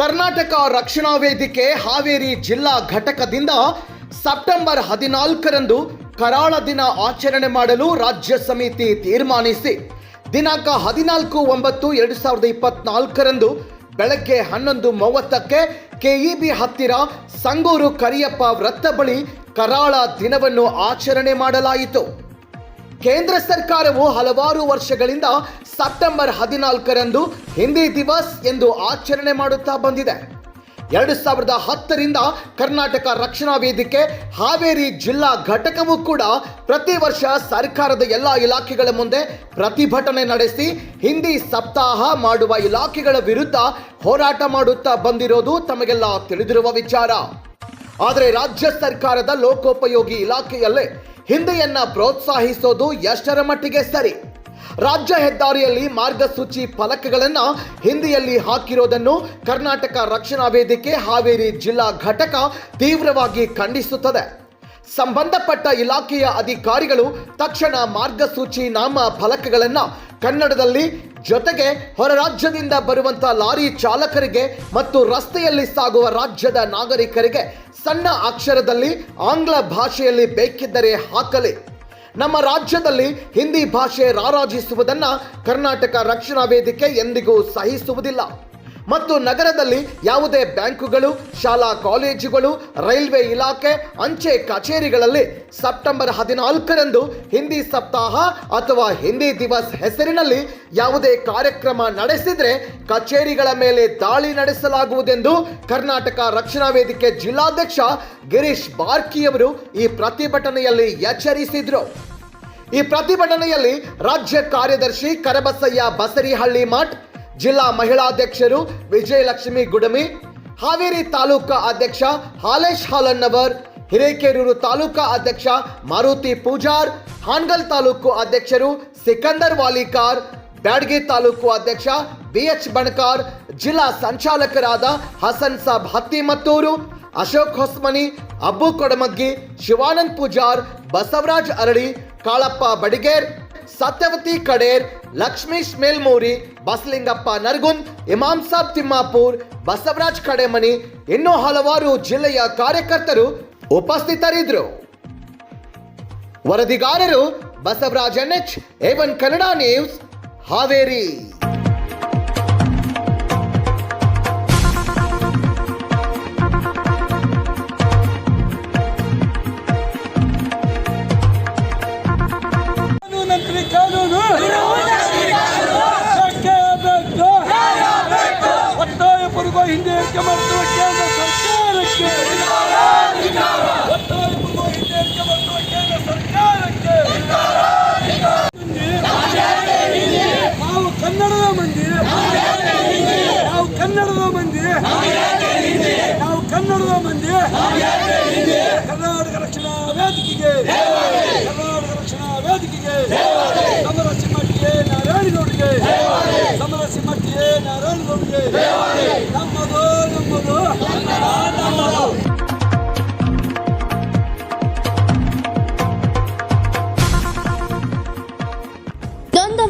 ಕರ್ನಾಟಕ ರಕ್ಷಣಾ ವೇದಿಕೆ ಹಾವೇರಿ ಜಿಲ್ಲಾ ಘಟಕದಿಂದ ಸೆಪ್ಟೆಂಬರ್ ಹದಿನಾಲ್ಕರಂದು ಕರಾಳ ದಿನ ಆಚರಣೆ ಮಾಡಲು ರಾಜ್ಯ ಸಮಿತಿ ತೀರ್ಮಾನಿಸಿ. ದಿನಾಂಕ ಹದಿನಾಲ್ಕು ಒಂಬತ್ತು ಎರಡು ಸಾವಿರದ ಇಪ್ಪತ್ನಾಲ್ಕರಂದು ಬೆಳಗ್ಗೆ ಹನ್ನೊಂದು ಮೂವತ್ತಕ್ಕೆ ಕೆಇಬಿ ಹತ್ತಿರ ಸಂಗೂರು ಕರಿಯಪ್ಪ ವೃತ್ತ ಬಳಿ ಕರಾಳ ದಿನವನ್ನು ಆಚರಣೆ ಮಾಡಲಾಯಿತು. ಕೇಂದ್ರ ಸರ್ಕಾರವು ಹಲವಾರು ವರ್ಷಗಳಿಂದ ಸೆಪ್ಟೆಂಬರ್ ಹದಿನಾಲ್ಕರಂದು ಹಿಂದಿ ದಿವಸ್ ಎಂದು ಆಚರಣೆ ಮಾಡುತ್ತಾ ಬಂದಿದೆ. ಎರಡು ಸಾವಿರದ ಹತ್ತರಿಂದ ಕರ್ನಾಟಕ ರಕ್ಷಣಾ ವೇದಿಕೆ, ಹಾವೇರಿ ಜಿಲ್ಲಾ ಘಟಕವು ಕೂಡ ಪ್ರತಿ ವರ್ಷ ಸರ್ಕಾರದ ಎಲ್ಲ ಇಲಾಖೆಗಳ ಮುಂದೆ ಪ್ರತಿಭಟನೆ ನಡೆಸಿ ಹಿಂದಿ ಸಪ್ತಾಹ ಮಾಡುವ ಇಲಾಖೆಗಳ ವಿರುದ್ಧ ಹೋರಾಟ ಮಾಡುತ್ತಾ ಬಂದಿರೋದು ತಮಗೆಲ್ಲ ತಿಳಿದಿರುವ ವಿಚಾರ. ಆದರೆ ರಾಜ್ಯ ಸರ್ಕಾರದ ಲೋಕೋಪಯೋಗಿ ಇಲಾಖೆಯಲ್ಲೇ ಹಿಂದಿಯನ್ನ ಪ್ರೋತ್ಸಾಹಿಸೋದು ಎಷ್ಟರ ಮಟ್ಟಿಗೆ ಸರಿ? ರಾಜ್ಯ ಹೆದ್ದಾರಿಯಲ್ಲಿ ಮಾರ್ಗಸೂಚಿ ಫಲಕಗಳನ್ನು ಹಿಂದಿಯಲ್ಲಿ ಹಾಕಿರೋದನ್ನು ಕರ್ನಾಟಕ ರಕ್ಷಣಾ ವೇದಿಕೆ ಹಾವೇರಿ ಜಿಲ್ಲಾ ಘಟಕ ತೀವ್ರವಾಗಿ ಖಂಡಿಸುತ್ತದೆ. ಸಂಬಂಧಪಟ್ಟ ಇಲಾಖೆಯ ಅಧಿಕಾರಿಗಳು ತಕ್ಷಣ ಮಾರ್ಗಸೂಚಿ ನಾಮ ಫಲಕಗಳನ್ನು ಕನ್ನಡದಲ್ಲಿ ಜೊತೆಗೆ ಹೊರ ರಾಜ್ಯದಿಂದ ಬರುವಂತ ಲಾರಿ ಚಾಲಕರಿಗೆ ಮತ್ತು ರಸ್ತೆಯಲ್ಲಿ ಸಾಗುವ ರಾಜ್ಯದ ನಾಗರಿಕರಿಗೆ ಸಣ್ಣ ಅಕ್ಷರದಲ್ಲಿ ಆಂಗ್ಲ ಭಾಷೆಯಲ್ಲಿ ಬೇಕಿದ್ದರೆ ಹಾಕಲಿ. ನಮ್ಮ ರಾಜ್ಯದಲ್ಲಿ ಹಿಂದಿ ಭಾಷೆ ರಾರಾಜಿಸುವುದನ್ನು ಕರ್ನಾಟಕ ರಕ್ಷಣಾ ವೇದಿಕೆ ಎಂದಿಗೂ ಸಹಿಸುವುದಿಲ್ಲ. ಮತ್ತು ನಗರದಲ್ಲಿ ಯಾವುದೇ ಬ್ಯಾಂಕುಗಳು, ಶಾಲಾ ಕಾಲೇಜುಗಳು, ರೈಲ್ವೆ ಇಲಾಖೆ, ಅಂಚೆ ಕಚೇರಿಗಳಲ್ಲಿ ಸೆಪ್ಟೆಂಬರ್ ಹದಿನಾಲ್ಕರಂದು ಹಿಂದಿ ಸಪ್ತಾಹ ಅಥವಾ ಹಿಂದಿ ದಿವಸ್ ಹೆಸರಿನಲ್ಲಿ ಯಾವುದೇ ಕಾರ್ಯಕ್ರಮ ನಡೆಸಿದರೆ ಕಚೇರಿಗಳ ಮೇಲೆ ದಾಳಿ ನಡೆಸಲಾಗುವುದೆಂದು ಕರ್ನಾಟಕ ರಕ್ಷಣಾ ವೇದಿಕೆ ಜಿಲ್ಲಾಧ್ಯಕ್ಷ ಗಿರೀಶ್ ಬಾರ್ಕಿಯವರು ಈ ಪ್ರತಿಭಟನೆಯಲ್ಲಿ ಎಚ್ಚರಿಸಿದ್ರು. ಈ ಪ್ರತಿಭಟನೆಯಲ್ಲಿ ರಾಜ್ಯ ಕಾರ್ಯದರ್ಶಿ ಕರಬಸಯ್ಯ ಬಸರಿಹಳ್ಳಿ ಮಠ್ ಜಿಲ್ಲಾ ಮಹಿಳಾಧ್ಯಕ್ಷರು ವಿಜಯಲಕ್ಷ್ಮಿ ಗುಡಮಿ, ಹಾವೇರಿ ತಾಲೂಕಾ ಅಧ್ಯಕ್ಷ ಹಾಲೇಶ್ ಹಾಲನ್ನವರ್, ಹಿರೇಕೆರೂರು ತಾಲೂಕಾ ಅಧ್ಯಕ್ಷ ಮಾರುತಿ ಪೂಜಾರ್, ಹಾನ್ಗಲ್ ತಾಲೂಕು ಅಧ್ಯಕ್ಷರು ಸಿಕಂದರ್ ವಾಲಿಕಾರ್, ಬ್ಯಾಡ್ಗಿ ತಾಲೂಕು ಅಧ್ಯಕ್ಷ ಬಿ ಎಚ್ ಬಣಕಾರ್, ಜಿಲ್ಲಾ ಸಂಚಾಲಕರಾದ ಹಸನ್ ಸಾಬ್ ಹತ್ತಿಮತ್ತೂರು, ಅಶೋಕ್ ಹೊಸ್ಮನಿ, ಅಬ್ಬು ಕೊಡಮಗ್ಗಿ, ಶಿವಾನಂದ್ ಪೂಜಾರ್, ಬಸವರಾಜ್ ಅರಳಿ, ಕಾಳಪ್ಪ ಬಡಿಗೇರ್ ಸತ್ಯವತಿ ಕಡೇರ್ ಲಕ್ಷ್ಮೀಶ್ ಮೇಲ್ಮೂರಿ, ಬಸಲಿಂಗಪ್ಪ ನರ್ಗುನ್ ಇಮಾಮ್ ಸಾಬ್ ತಿಮ್ಮಾಪುರ್, ಬಸವರಾಜ್ ಕಡೆಮನಿ, ಇನ್ನೂ ಹಲವಾರು ಜಿಲ್ಲೆಯ ಕಾರ್ಯಕರ್ತರು ಉಪಸ್ಥಿತರಿದ್ದರು. ವರದಿಗಾರರು Basavaraj NH A one Kannada news, Haveri. ಪೂರ್ವ ಹಿಂದೆ ಏರಿಕೆ ಮಾಡುತ್ತಿರುವ ಕೇಂದ್ರ ಸರ್ಕಾರಕ್ಕೆ. ಒತ್ತಾಯ ಪೂರ್ವ ಹಿಂದೆ ಏರಿಕೆ ಮಾಡುತ್ತಿರುವ ಕೇಂದ್ರ ನಾವು ಕನ್ನಡದ ಮಂದಿ. ನಾವು ಕನ್ನಡದ ಮಂದಿ. ನಾವು ಕನ್ನಡದ ಮಂದಿ. ಕರ್ನಾಟಕ ರಕ್ಷಣಾ ವೇದಿಕೆಗೆ. ಕರ್ನಾಟಕ ರಕ್ಷಣಾ ವೇದಿಕೆಗೆ. ಸಮರ ಸಿಂಹಟ್ಟಿಗೆ ನಾರಾಯಣಗೌಡರಿಗೆ ಸಮರ ಸಿಂಹಟ್ಟಿಗೆ ನಾರಾಯಣಗೌಡರಿಗೆ